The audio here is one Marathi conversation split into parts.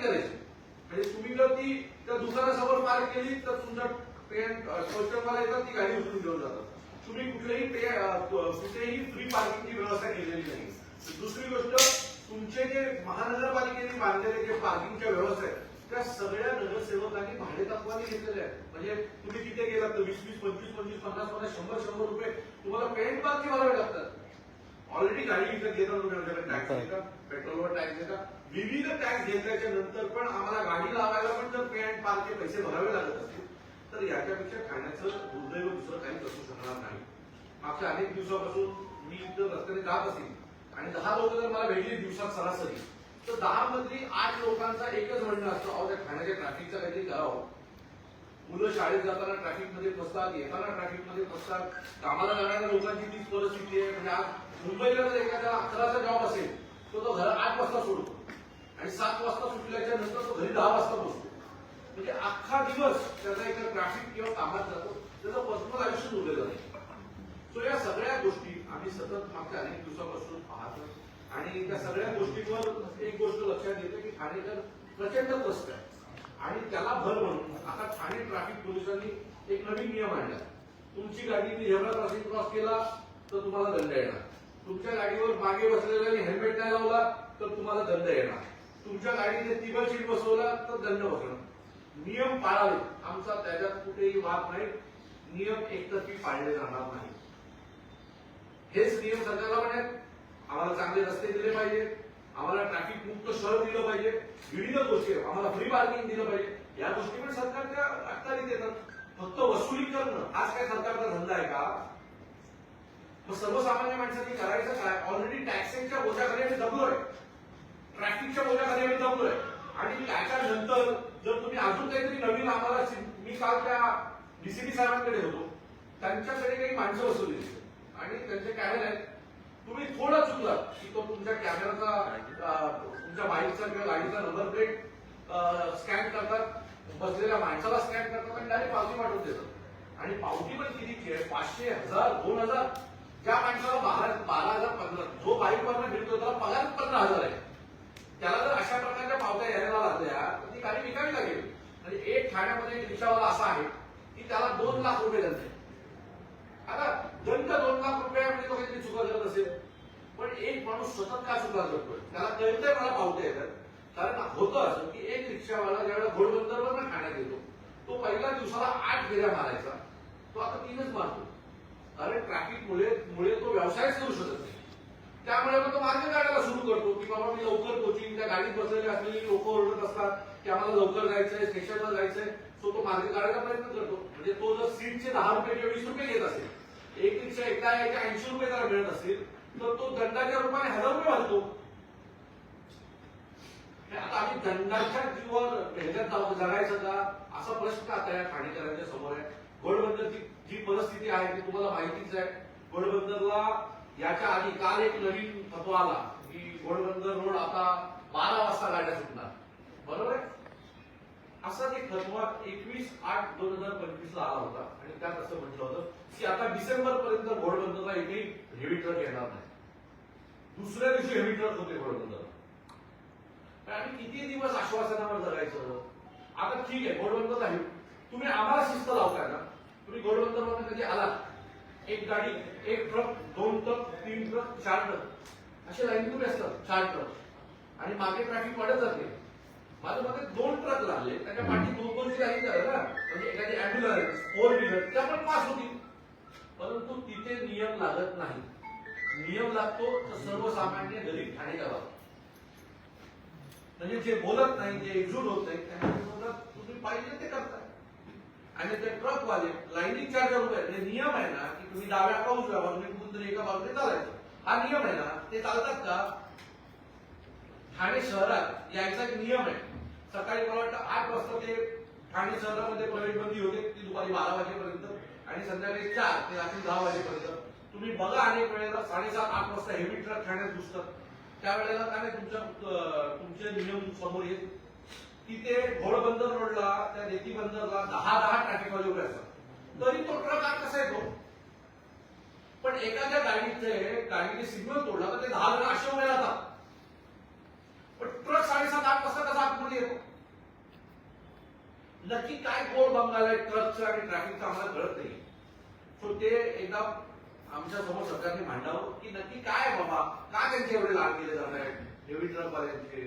करायची. म्हणजे तुम्ही जर ती त्या दुकानासमोर पार्क केली तर तुमच्या पेन कस्टमरला येतात ती गाडी उचलून घेऊन जातात. तुम्ही कुठलेही कुठेही फ्री पार्किंगची व्यवस्था केलेली नाही. दुसरी गोष्ट तुमचे जे महानगरपालिकेने बांधलेले जे पार्किंगच्या व्यवस्था आहेत त्या सगळ्या नगरसेवकांनी भाडे तत्वाने घेतलेल्या आहेत. म्हणजे तुम्ही तिथे गेलात तर वीस वीस पंचवीस पंचवीस पन्नास पन्नास शंभर शंभर रुपये. तुम्हाला पेंट पार्क भरावे लागतात. ऑलरेडी गाडी इथं आमच्याकडे टॅक्स देतात पेट्रोलवर टॅक्स देतात. विविध टॅक्स घेतल्याच्या नंतर पण आम्हाला गाडी लावायला पण जर पे अँड पार्कचे पैसे भरावे लागत असतील तर याच्यापेक्षा खाण्याचं दुर्दैव दुसरं काहीच असू शकणार नाही. मागच्या अनेक दिवसापासून मी जर रस्त्याने जात असेल आणि दहा लोक जर मला भेटली दिवसात सरासरी तर दहा मधली आठ लोकांचा एकच म्हणणं असतं अहो त्या खाण्याच्या ट्रॅफिकचं काहीतरी करावं. मुलं शाळेत जाताना ट्रॅफिकमध्ये फसतात येताना ट्रॅफिकमध्ये फसतात कामाला जाणाऱ्या लोकांची तीच परिस्थिती आहे. म्हणजे आज मुंबईला जर एखाद्या अकराचा जॉब असेल तो तो घर आठ वाजता सोडतो. आणि सात वाजता सुटल्याच्या नंतर तो घरी दहा वाजता पोहोचतो म्हणजे अख्खा दिवस त्याचा एका ट्रॅफिक किंवा कामात जातो त्याचं पर्सनल आयुष्य उरलेलं नाही सो या सगळ्या गोष्टी आम्ही सतत मागच्या अनेक दिवसापासून पाहतो आणि त्या सगळ्या गोष्टींवर एक गोष्ट लक्षात येते की ठाणेकर प्रचंड त्रस्त आहे. आणि त्याला भर म्हणून. आता ठाणे ट्रॅफिक पोलिसांनी एक नवीन नियम आणला. तुमची गाडी झेब्रा क्रॉसिंग क्रॉस केला तर तुम्हाला दंड येणार. तुमच्या गाडीवर मागे बसलेल्याने हेल्मेट नाही लावला तर तुम्हाला दंड येणार. तुमच्या गाडीने तिबल सीट बसवला तर दंड बसणार. नियम पाळावे. आमचा त्याच्यात कुठेही वाद नाही. नियम एकतर्फी पाळले जाणार नाही. हेच नियम सरकारला पण आहेत. आम्हाला चांगले रस्ते दिले पाहिजेत. आम्हाला ट्रॅफिक मुक्त शहर दिलं पाहिजे विविध गोष्टी आम्हाला फ्री पार्किंग दिलं पाहिजे. या गोष्टी पण सरकारच्या अखत्यारीत येतात फक्त वसुली करणं आज काय सरकारचा धंदा आहे का? मग सर्वसामान्य माणसांनी करायचं काय? ऑलरेडी टॅक्सेसच्या बोजाखाली आम्ही दबलोय ट्रॅफिकच्या बोजाखाली आम्ही दबलोय आणि त्याच्यानंतर जर तुम्ही अजून काहीतरी नवीन आम्हाला मी काल त्या डीसीपी साहेबांकडे होतो त्यांच्याकडे काही माणसं बसवली आणि त्यांचे कॅमेरे आहेत. तुम्ही थोडं चुकलात. की तो तुमच्या कॅमेराचा अं, किंवा गाडीचा नंबर प्लेट स्कॅन करतात. बसलेल्या माणसाला स्कॅन करतात आणि डायरेक्ट पावती पाठवून देतात. आणि पावती पण किती आहे पाचशे हजार दोन हजार. त्या माणसाला बारा बारा हजार पंधरा जो बाईकवरनं फिरतो त्याला पगार पंधरा हजार आहे. त्याला जर अशा प्रकारच्या पावत्या यायला लागल्या तर ती गाडी विकावी लागेल. म्हणजे एक ठाण्यामध्ये रिक्षावाला असा आहे की त्याला दोन लाख रुपये दंड आता दंड दोन लाख रुपये म्हणजे तो काहीतरी चुका करत असेल पण एक माणूस सतत का चुका करतोय. त्याला कळतंय मला पावत्या येतात. होतं असं की एक रिक्षावाला ज्यावेळेला घोडबंदरवर ठाण्यात येतो तो पहिल्या दिवसाला आठ फेऱ्या मारायचा. तो आता तीनच मारतो. कारण ट्रॅफिकमुळे मुळे तो व्यवसायच करू शकत नाही. त्यामुळे मग तो मार्ग काढायला सुरू करतो की बाबा मी लवकर पोहोचीन त्या गाडीत बसलेले असलेली लोक ओरडत असतात की आम्हाला लवकर जायचंय स्टेशनला जायचंय. सो तो मार्ग काढायचा प्रयत्न करतो. म्हणजे तो जर सीटचे दहा रुपये किंवा वीस रुपये घेत असेल एक रिक्षा एकदा याच्या ऐंशी रुपये त्याला मिळत असतील तर तो दंडाच्या रूपाने हजार रुपये घालतो आता आम्ही दंडाच्या जीवावर ह्याच्यात जाऊ- जगायचं का? असा प्रश्न आता या ठाणेकरांच्या समोर आहे. घोडबंदरची जी परिस्थिती आहे ती तुम्हाला माहितीच आहे. घोडबंदरला याच्या आधी काल एक नवीन फतवा आला की घोडबंदर रोड आता बारा वाजता गाड्या सुटणार. बरोबर आहे? असाच एक फतवा एकवीस आठ दोन हजार पंचवीस ला आला होता. आणि त्यात असं म्हटलं होतं की आता डिसेंबर पर्यंत घोडबंदरला एकही हेवी ट्रक येणार नाही. दुसऱ्या दिवशी हेवी ट्रक होते घोडबंदरला. आम्ही किती दिवस आश्वासनावर जगायचं आता ठीक आहे घोडबंदर आहे तुम्ही आम्हाला शिस्त लावताय ना? तुम्ही घोडबंदर कधी आला एक गाडी एक ट्रक दोन ट्रक तीन ट्रक चार ट्रक. असे लाईन तुम्ही असतात चार ट्रक. आणि मागे ट्रॅफिक वाढत जाते. माझ्या मते दोन ट्रक लागले त्याच्या पाठी दोन दोनची लाईन झालं ना म्हणजे एखादी अँब्युलन्स फोर व्हीलर त्या पण पास होतील परंतु तिथे नियम लागत नाही. नियम लागतो तर सर्वसामान्य गरीब ठाणेकराला म्हणजे जे बोलत नाही जे एकजूट होत नाही त्यांना तुम्ही पाहिजे ते करताय आणि ते ट्रक वाले लाईनिंग चार्जर उभे आहेत नियम आहे ना की तुम्ही डाव्या का उजव्या बाजूने कुठून एका बाजूने चालायचं. हा नियम आहे ना ते चालतात का? ठाणे शहरात यायचा एक नियम आहे. सकाळी मला वाटतं आठ वाजता ते ठाणे शहरामध्ये प्रवेश बंदी होते ती दुपारी बारा वाजेपर्यंत आणि संध्याकाळी चार ते रात्री दहा वाजेपर्यंत. तुम्ही बघा अनेक वेळेला साडेसात आठ वाजता हेवी ट्रक ठाण्यात घुसतात. त्यावेळेला काय नाही तुमच्या तुमचे नियम समोर येत. की ते घोडबंदर रोडला त्या रेती बंदरला दहा दहा ट्रॅफिक वाले उभे असतात. तरी तो ट्रक आत कसा येतो? पण एखाद्या गाडीचे गाडीने सिग्नल तोडला तर ते दहा जण असे उभे राहतात. पण ट्रक साडेसात आठ वाजता कसा आतमध्ये येतो? नक्की काय गोड बंगाल आहे ट्रकचं आणि ट्रॅफिकचं आम्हाला कळत नाही. सो ते एकदा आमच्यासमोर सरकारने मांडावं की नक्की काय बाबा? का त्यांचे एवढे लाड केले जात आहेत? हेवी ट्रकवाल्यांचे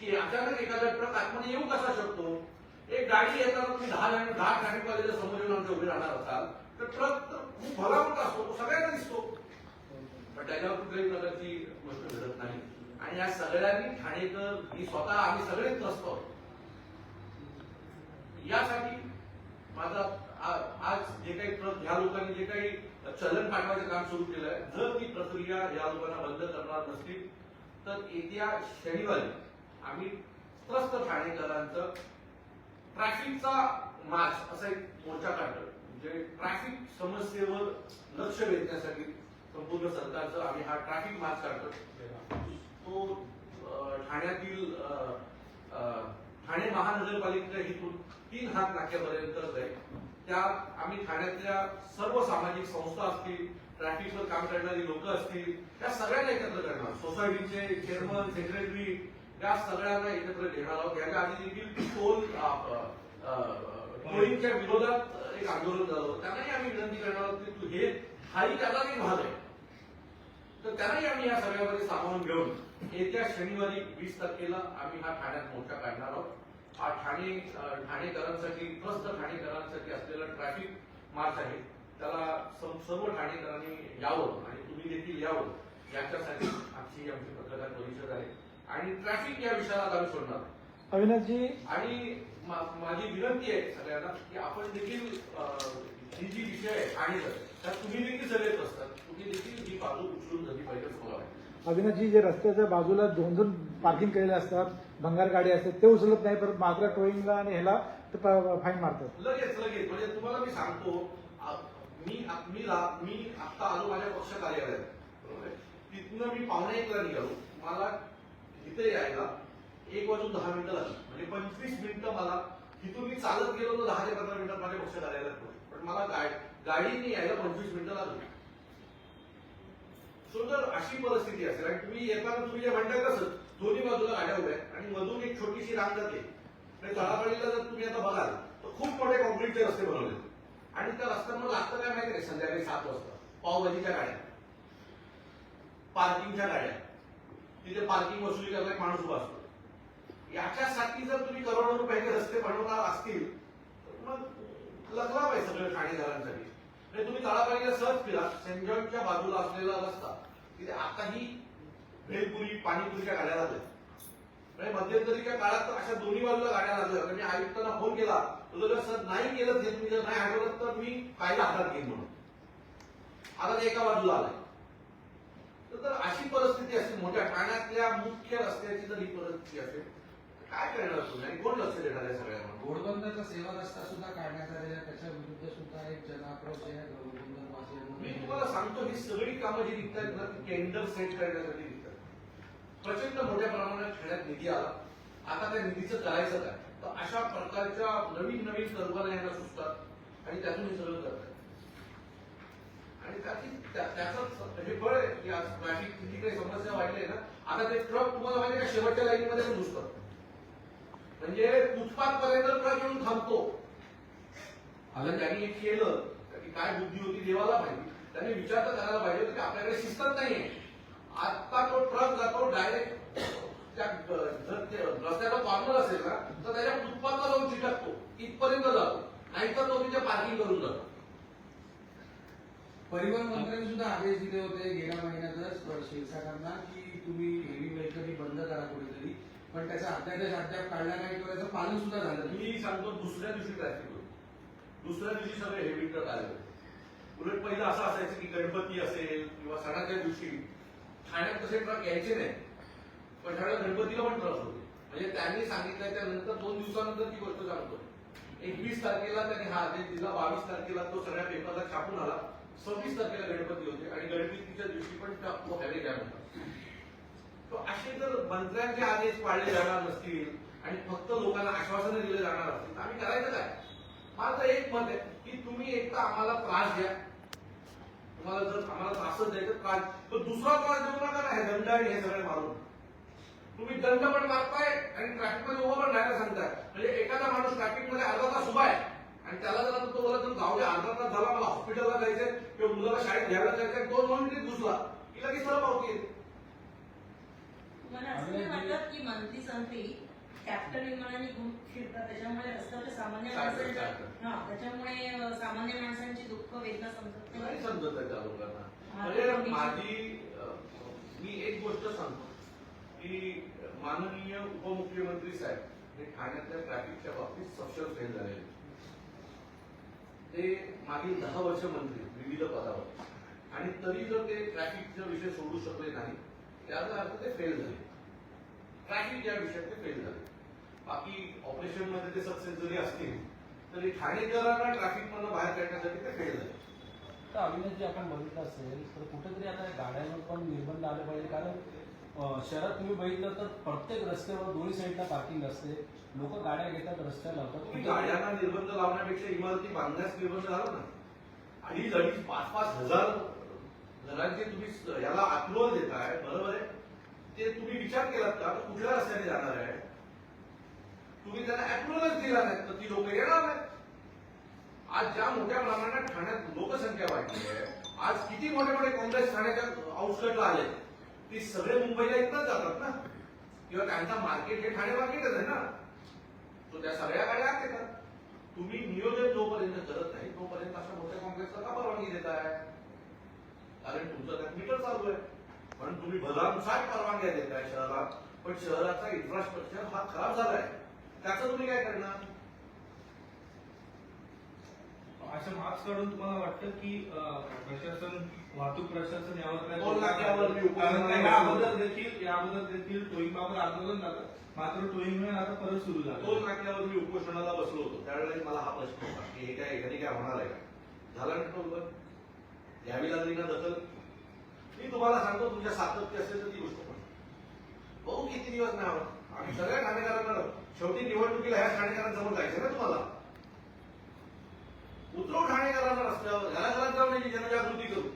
की अचानक एखादा ट्रक आतमध्ये येऊ कसा शकतो? एक गाडी येताना तुम्ही दहा जण दहा ट्रॅफिक जर समोर येऊन आमच्या उभे राहणार असाल तर ट्रक तर खूप भला मोठा असतो तो सगळ्यांना दिसतो. पण त्याच्यावर कुठल्याही प्रकारची गोष्ट घडत नाही. आणि या सगळ्यांनी ठाणेकर ही स्वतः आम्ही सगळेच त्रस्त आहोत. यासाठी माझा आज जे काही ट्रक ह्या लोकांनी जे काही चलन पाठवायचं काम सुरू केलं आहे जर ती प्रक्रिया या लोकांना बंद करणार नसतील तर येत्या शनिवारी आम्ही त्रस्त ठाणेकरांचं ट्रॅफिकचा मार्च असा एक मोर्चा काढतो म्हणजे ट्रॅफिक समस्येवर लक्ष वेधण्यासाठी संपूर्ण सरकारचं आम्ही हा ट्रॅफिक मार्च काढतो तो ठाण्यातील ठाणे महानगरपालिका इथून तीन हात नाक्यापर्यंत जाईल त्या आम्ही ठाण्यातल्या सर्व सामाजिक संस्था असतील ट्रॅफिकवर काम करणारी लोक असतील त्या सगळ्यांना एकत्र करणार. सोसायटीचे चेअरमन सेक्रेटरी या सगळ्यांना एकत्र घेणार आहोत. याच्या आधी देखील टोल टोलिंगच्या विरोधात एक आंदोलन झालं होतं. त्यांनाही आम्ही विनंती करणार आहोत की तू हे हाही त्याचा एक भाग आहे. तर त्यांनाही आम्ही या सगळ्यामध्ये सामावून घेऊन येत्या शनिवारी वीस तारखेला आम्ही हा ठाण्यात मोर्चा काढणार आहोत. हा ठाणे ठाणेकरांसाठी त्रस्त ठाणेकरांसाठी असलेला ट्रॅफिक मार्च आहे. त्याला सर्व ठाणेकरांनी यावं आणि तुम्ही देखील यावं याच्यासाठी आमची आमची पत्रकार परिषद आहे. आणि ट्रॅफिक या विषयाला आम्ही सोडणार. अविनाशजी? आणि माझी विनंती आहे सगळ्यांना की आपण देखील ही जी विषय आहे ठाणेकर त्यात तुम्ही देखील सगळेच असतात तुम्ही देखील ही बाजू उचलून धरली पाहिजे अविनाशजी जे रस्त्याच्या बाजूला दोन दोन पार्किंग केलेले असतात भंगार गाडी असते ते उचलत नाही परत मात्र टोईंगला आणि ह्याला फाईन मारतात. लगेच लगेच. म्हणजे तुम्हाला मी सांगतो मी मी मी आता आलो माझ्या पक्ष कार्यालयात. बरोबर आहे? तिथनं मी पावणे एकला निघालो. मला इथे यायला एक वाजून दहा मिनिटं लागली. म्हणजे पंचवीस मिनिटं मला तिथून मी चालत गेलो तर दहा ते पंधरा मिनिटात माझ्या पक्ष कार्यालयात पण मला गाडी गाडीने यायला पंचवीस मिनिटं लागली. सो जर अशी परिस्थिती असेल. आणि तुम्ही येताना तुम्ही जे म्हणताय तसं दोन्ही बाजूला गाड्या आहे आणि मधून एक छोटीशी रांग जाते. आणि तळागाळीला जर तुम्ही आता बघाल तर खूप मोठे कॉन्क्रीटचे रस्ते बनवले आणि त्या रस्त्यांवर लागतं काय माहिती नाही संध्याकाळी सात वाजता. पावभाजीच्या गाड्या. पार्किंगच्या गाड्या. तिथे पार्किंग वसुली करणारा एक माणूस उभा असतो. याच्यासाठी जर तुम्ही करोडो रुपयाचे रस्ते बनवणार असतील तर मग लखला पाहिजे सगळं ठाणेदारांसाठी. म्हणजे तुम्ही तळापाळीला सहज फिरा सेंट जॉर्जच्या बाजूला असलेला रस्ता तिथे आताही भेलपुरी पाणीपुरीच्या गाड्या लागल्या म्हणजे मध्यंतरीच्या काळात तर अशा दोन्ही बाजूला गाड्या लागल्या म्हणजे आयुक्तांना फोन केला. तो जर सर नाही केलं ते तुम्ही जर नाही हटवलं तर मी कायदा हातात घेईन म्हणून. आता ते एका बाजूला आलंय. तर अशी परिस्थिती असेल मोठ्या ठाण्यातल्या मुख्य रस्त्याची जर ही परिस्थिती असेल तर काय करणार तुम्ही? आणि कोण लक्ष देणार आहे सगळ्यांना घोडबंदरचा सेवा रस्ता सुद्धा काढण्यात आलेला. त्याच्या विरुद्ध सुद्धा एक जनाक्रोश आहे घोडबंदर मी. तुम्हाला सांगतो ही सगळी कामं जी निघतात ना ती टेंडर सेट करण्यासाठी प्रचंड मोठ्या प्रमाणात खेळात निधी आला. आता त्या निधीचं करायचं काय? तर अशा प्रकारच्या नवीन नवीन कल्पना यांना सुचतात आणि त्यातून हे सगळं करतात. आणि त्याचं हे फळ आहे की आज ट्रॅफिक किती काही समस्या वाढली ना आता ते ट्रक तुम्हाला माहिती का? शेवटच्या लाईनीमध्ये पण घुसतात. म्हणजे फुटपाथ पर्यंत ट्रक येऊन थांबतो. आता त्यांनी हे केलं की काय बुद्धी होती देवाला पाहिजे त्यांनी विचार तर करायला पाहिजे होता की आपल्याकडे शिस्तच नाहीये आता तो ट्रक जातो डायरेक्ट त्या जर ते रस्त्याचा कॉर्नर असेल ना तर त्याच्या फुटपाथला जाऊन चिटकतो इथपर्यंत जातो. नाहीतर तो तिथे पार्किंग करून जातो. परिवहन मंत्र्यांनी सुद्धा आदेश दिले होते गेल्या महिन्यातच शिरसाटांना की तुम्ही हेवी व्हेकल ही बंद करा कुठेतरी. पण त्याचा अध्यादेश अद्याप काढला नाही किंवा त्याचं पालन सुद्धा झालं मी सांगतो दुसऱ्या दिवशी ट्रॅफिक होतं? दुसऱ्या दिवशी सगळे हेवी ट्रक आले होते. उलट पहिलं असं असायचं की गणपती असेल किंवा सणाच्या दिवशी ठाण्यात तसे ट्रक यायचे नाही. पण ठाण्यात गणपतीला पण त्रास होते. म्हणजे त्यांनी सांगितलं नंतर दोन दिवसानंतर ती गोष्ट सांगतो. एकवीस तारखेला त्यांनी हा आदेश दिला बावीस तारखेला तो सगळ्या पेपरला छापून आला. सव्वीस तारखेला गणपती होते आणि गणपतीच्या दिवशी पण तो हायवे जाणार होता. तो असे जर मंत्र्यांचे आदेश पाळले जाणार नसतील आणि फक्त लोकांना आश्वासनं दिले जाणार असतील तर आम्ही करायचं काय? माझं एक मत आहे की तुम्ही एकदा आम्हाला त्रास द्या. तुम्हाला जर आम्हाला त्रासच द्यायचं काय? तर दुसरा त्रास देऊ नका ना हे दंड आणि हे सगळे मारून. तुम्ही दंड पण मारताय आणि ट्रॅफिकमध्ये उभं पण राहायला सांगताय. म्हणजे एखादा माणूस ट्रॅफिकमध्ये अर्धा तास उभा आहे आणि त्याला जर तो बोला तर जाऊ दे अर्धा तास झाला मला हॉस्पिटलला जायचंय किंवा मुलाला शाळेत घ्यायला जायचंय दोन मिनिट घुसला की लगेच सर्व पावती येते. मला असं नाही वाटत की मंथली संपली? कॅप्टन विमानाने खूप फिरतात. त्याच्यामुळे रस्त्यावरच्या सामान्य चालतं, माणसांच्या चालतं. हा त्याच्यामुळे अं, सामान्य माणसांची दुःख वेदना समजत नाही. नाही समजत आहे त्या लोकांना. तो माझी अं, मी एक गोष्ट सांगतो. की माननीय उपमुख्यमंत्री साहेब हे ठाण्यातल्या ट्रॅफिकच्या बाबतीत सक्षम फेल झालेले ते मागील दहा वर्ष मंत्री विविध पदावर. आणि तरी जर ते ट्रॅफिकचा विषय सोडू शकले नाही त्याचा अर्थ ते फेल झाले. ट्रॅफिक या विषयात ते फेल झाले. बाकी ऑपरेशनमध्ये ते सक्सेस जरी असतील तरी ठाणेकरांना ट्रॅफिक मधून बाहेर काढण्यासाठी ते फेल झाले. तर अविनाशजी आपण बघितलं असेल तर कुठेतरी आता गाड्यांवर पण निर्बंध आले पाहिजे कारण शहरात तुम्ही बघितलं तर प्रत्येक रस्त्यावर दोन्ही साईडला पार्किंग असते. लोक गाड्या घेतात रस्त्याला लावतात. गाड्यांना निर्बंध लावण्यापेक्षा इमारती बांधण्यास निर्बंध झाला ना? अडीच अडीच पाच पाच हजार घरांचे तुम्ही याला अप्रुव्हल देताय बरोबर आहे? ते तुम्ही विचार केलात का तो कुठल्या रस्त्याने जाणार आहे? तुम्ही त्यांना अप्रुव्हलच दिला नाही तर ती लोक येणार नाही आज ज्या मोठ्या प्रमाणात ठाण्यात लोकसंख्या वाढली आहे आज किती मोठे मोठे काँग्रेस ठाण्याच्या आउटस्कटला आले ती सगळे मुंबईला इथंच जातात ना. किंवा त्यांचा मार्केट हे ठाणे मार्केटच आहे ना. तो त्या सगळ्या गाड्या आत येतात. तुम्ही नियोजन जोपर्यंत करत नाही तोपर्यंत अशा मोठ्या काँग्रेसला का परवानगी देताय? कारण तुमचं त्यात मीटर चालू आहे. पण तुम्ही भलानुसार परवानग्या देताय शहरात पण शहराचा इन्फ्रास्ट्रक्चर हा खराब झालाय. त्याचं तुम्ही काय करणार? अशा मार्क्स काढून तुम्हाला वाटतं की प्रशासन वाहतूक प्रशासन यावर काय दोन लाखावर मी उपोषण कारण या अगोदर देखील या अगोदर देखील टोईंग बाबत आंदोलन झालं. मात्र टोईंग आता परत सुरू झालं. दोन नाक्यावर मी उपोषणाला बसलो होतो. त्यावेळेला मला हा प्रश्न होता की हे काय ह्याने काय होणार आहे? का झालं ना बरोबर घ्यावी लागली ना दखल? मी तुम्हाला सांगतो तुमच्या सातत्य असेल तर ती गोष्ट पण. बघू किती दिवस नाही आवडत आम्ही सगळ्या ठाणेकरांना शेवटी निवडणुकीला ह्या ठाणेकरांसमोर जायचं ना तुम्हाला? उतरव ठाणेकरांना रस्त्यावर घराघरात जाऊन याची जनजागृती करू.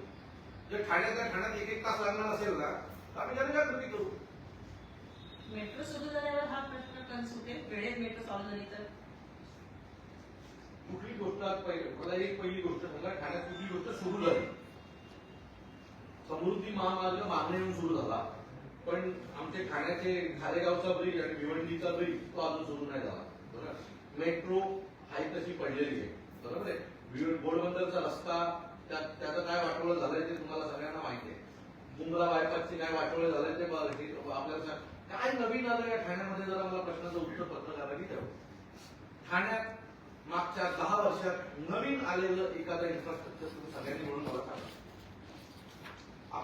जर ठाण्यातल्या ठाण्यात एक एक तास लागणार असेल ना तर आम्ही जनजागृती करू. मेट्रो सुरू झाल्यावर हा प्रश्न कन सुटेल? वेळेत मेट्रो चालू झाली तर? कुठली गोष्ट आज पहिली? मला एक पहिली गोष्ट सांगा ठाण्यात कुठली गोष्ट सुरू झाली? समृद्धी महामार्ग मागणे येऊन सुरू झाला. पण आमचे ठाण्याचे खारेगावचा ब्रिज आणि भिवंडीचा ब्रिज तो अजून सुरू नाही झाला. बरोबर? मेट्रो हाय तशी पडलेली आहे. बरोबर आहे? भिव- घोडबंदरचा रस्ता त्याचं काय वाटोळं झालंय ते तुम्हाला सगळ्यांना माहिती आहे. मुंब्रा बायपासचे काय वाटोळे झालंय ते बघ- आपल्याला काय नवीन आलं या ठाण्यामध्ये? जरा मला प्रश्नाचं उत्तर पत्रकारांनी द्यावं ठाण्यात मागच्या दहा वर्षात नवीन आलेलं एखादं इन्फ्रास्ट्रक्चर तुम्ही सगळ्यांनी म्हणून मला सांगा.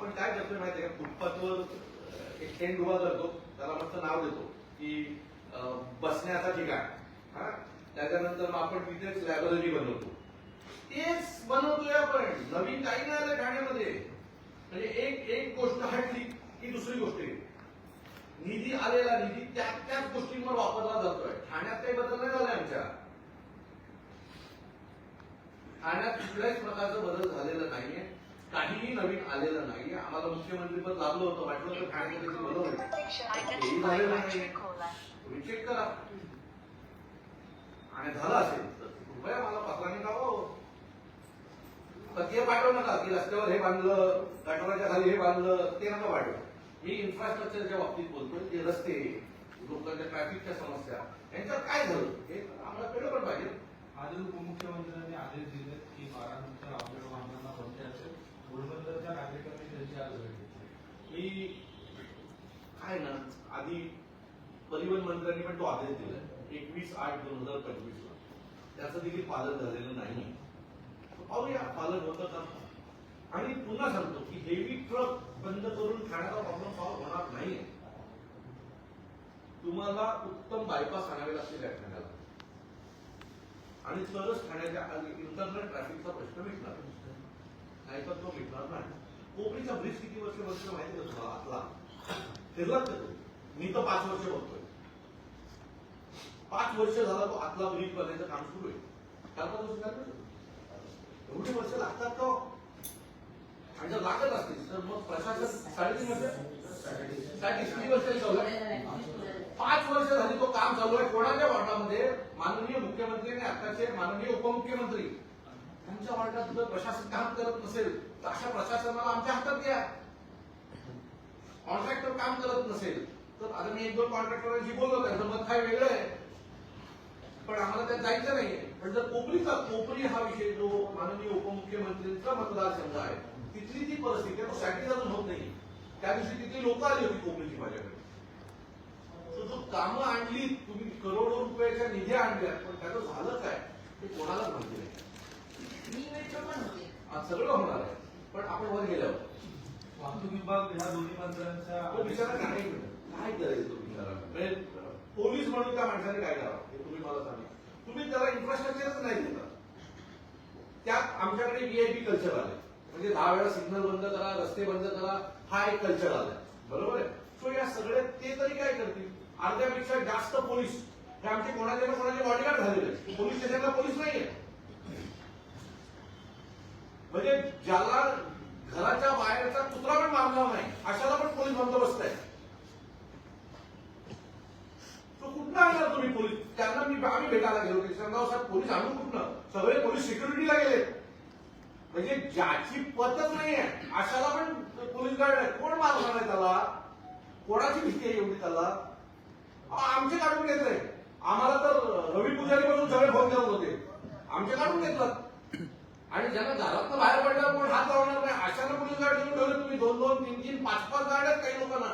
आपण काय करतोय माहितीये का? फुटपाथवर एक टेंट उभा करतो त्याला मस्त नाव देतो की बसण्याचा ठिकाण. हा? त्याच्यानंतर मग आपण तिथेच लायब्ररी बनवतो. तेच बनवतोय आपण. नवीन काही नाही आलं ठाण्यामध्ये. म्हणजे एक एक गोष्ट हटली की दुसरी गोष्ट येईल निधी आलेला निधी त्या त्याच गोष्टींवर वापरला जातोय. ठाण्यात काही बदल नाही झाला आमच्या. ठाण्यात कुठल्याच प्रकारचा बदल झालेला नाहीये. काहीही नवीन आलेलं नाहीये आम्हाला मुख्यमंत्री पद लाभलं होतं. वाटलं तर होईल. हेही झालेलं नाहीये तुम्ही चेक करा. आणि झालं असेल तर कृपया मला पत्राने कळवा पत्रिका पाठवू नका. की रस्त्यावर हे बांधलं गटाराच्या खाली हे बांधलं ते नका पाठवू. मी इन्फ्रास्ट्रक्चरच्या बाबतीत बोलतोय जे रस्ते लोकांच्या ट्रॅफिकच्या समस्या यांच्यावर काय झालं? हे आम्हाला कळलं पण पाहिजे. आजच उपमुख्यमंत्र्यांनी आदेश दिले की बारा नंतर आपल्या वाहनांना बंदी असेल नागरिकांनी त्यांची आज भेट घेतली. मी काय ना आधी परिवहन मंत्र्यांनी पण तो आदेश दिला. एकवीस आठ दोन हजार पंचवीस ला त्याचं देखील पालन झालेलं नाही. पाहूया पालन होतं का आणि पुन्हा सांगतो की हेवी ट्रक बंद करून ठाण्याचा प्रॉब्लेम सॉल्व्ह होणार नाही तुम्हाला उत्तम बायपास आणावे लागतील या ठाण्याला आणि तरच ठाण्याच्या इंटरनल ट्रॅफिकचा प्रश्न मिटणार. नाही तो मिटणार नाही कोपरीचा ब्रिज किती वर्ष वर्ष माहिती का तुम्हाला? आतला. फिरलात का तुम्ही? मी तर पाच वर्ष बघतोय. पाच वर्ष झाला तो आतला ब्रिज बनायचं काम सुरू आहे. चार पाच वर्ष एवढी वर्ष लागतात तो आणि जर लागत असतील तर मग प्रशासन साडेतीन वर्ष? साडेतीन वर्ष. चालू आहे? पाच वर्ष झाली तो काम चालू आहे. कोणाच्या वॉर्डामध्ये? माननीय मुख्यमंत्री आणि आताचे माननीय उपमुख्यमंत्री. तुमच्या वार्डात जर प्रशासन काम करत नसेल तर अशा प्रशासनाला आमच्या हातात द्या. कॉन्ट्रॅक्टर काम करत नसेल तर आता मी एक दोन कॉन्ट्रॅक्टरांशी बोललो त्यांचं मत काय वेगळं आहे. पण आम्हाला त्यात जायचं नाहीये. पण जर कोपरीचा कोपरी हा विषय जो माननीय उपमुख्यमंत्र्यांचा मतदारसंघ आहे तिथली ती परिस्थिती तो सॅटिस अजून होत नाही. त्या दिवशी तिथली लोक आली होती कोपरीची माझ्याकडे. तर जो कामं आणली तुम्ही करोडो रुपयाच्या निधी आणल्या पण त्याचं झालं काय ते कोणालाच माहिती नाही. सगळं होणार आहे. पण आपण वर गेल्यावर. वाहतूक विभाग ह्या दोन्ही मंत्र्यांच्या तो बिचारा काय काय करायचं तो बिचारा म्हणजे पोलीस म्हणून त्या माणसाने काय करावं? हे तुम्ही मला सांगा. तुम्ही त्याला इन्फ्रास्ट्रक्चरच नाही देता त्यात आमच्याकडे व्हीआयपी कल्चर आले म्हणजे दहा वेळा सिग्नल बंद करा रस्ते बंद करा हा एक कल्चर आलाय. बरोबर आहे? सो या सगळे ते तरी काय करतील? अर्ध्यापेक्षा जास्त पोलीस. हे आमचे कोणाचे ना कोणाचे बॉडीगार्ड झालेले. पोलीस स्टेशनला पोलीस नाहीये. म्हणजे ज्याला घराच्या बाहेरचा कुत्रा पण मारला नाही अशाला पण पोलीस बंदोबस्त आहे. तो कुठं आणला तुम्ही पोलीस? त्यांना मी आम्ही भेटायला गेलो किशनराव साहेब पोलीस आणू कुठनं? सगळे पोलीस सिक्युरिटीला गेले. म्हणजे ज्याची पदच नाही आहे अशाला पण पोलीस गार्ड आहे कोण मारणार आहे त्याला? कोणाची भीती आहे एवढी त्याला? अहो, आमचे काढून घेतले. आम्हाला तर रवी पुजारी पासून सगळे फोन देत होते. आमचे काढून घेतलं. आणि ज्यांना घरात बाहेर पडल्यावर कोण हात लावणार नाही? अशाला पोलीस गाडी घेऊन ठेवली तुम्ही? दोन दोन तीन तीन पाच पाच गाड्या काही लोकांना.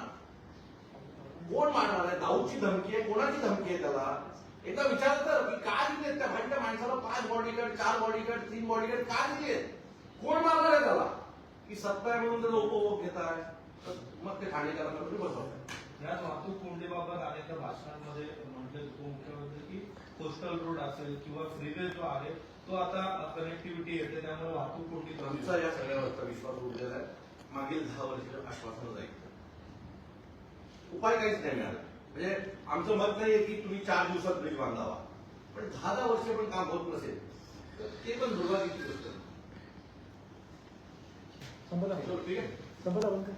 कोण मारणार आहे? दाऊची धमकी आहे? कोणाची धमकी आहे त्याला? एकदा विचार तर की का दिलेत त्या भांड्या माणसाला? पाच बॉडीगार्ड चार बॉडीगार्ड तीन बॉडीगार्ड का दिलेत कोण मारणार आहे त्याला? की सत्ता आहे म्हणून ते लोक घेत आहे मग ते ठाणेकरांना तुम्ही बसवताय. याच वाहतूक कोंडीबाबत अनेकदा भाषणांमध्ये म्हटले उपमुख्यमंत्री की कोस्टल रोड असेल किंवा फ्रीवे जो आहे तो आता कनेक्टिव्हिटी येते त्यामुळे वाहतूक कमी आमचा. या सगळ्यावरचा विश्वास उडलेला आहे. मागील दहा वर्ष आश्वासन जाईल. उपाय काहीच नाही मिळाला. म्हणजे आमचं मत नाहीये की तुम्ही चार दिवसात ब्रिज बांधावा. पण दहा दहा वर्ष पण काम होत नसेल तर ते पण दुर्भाग्याची गोष्ट आहे. संपला. चलो, ठीक आहे. संपला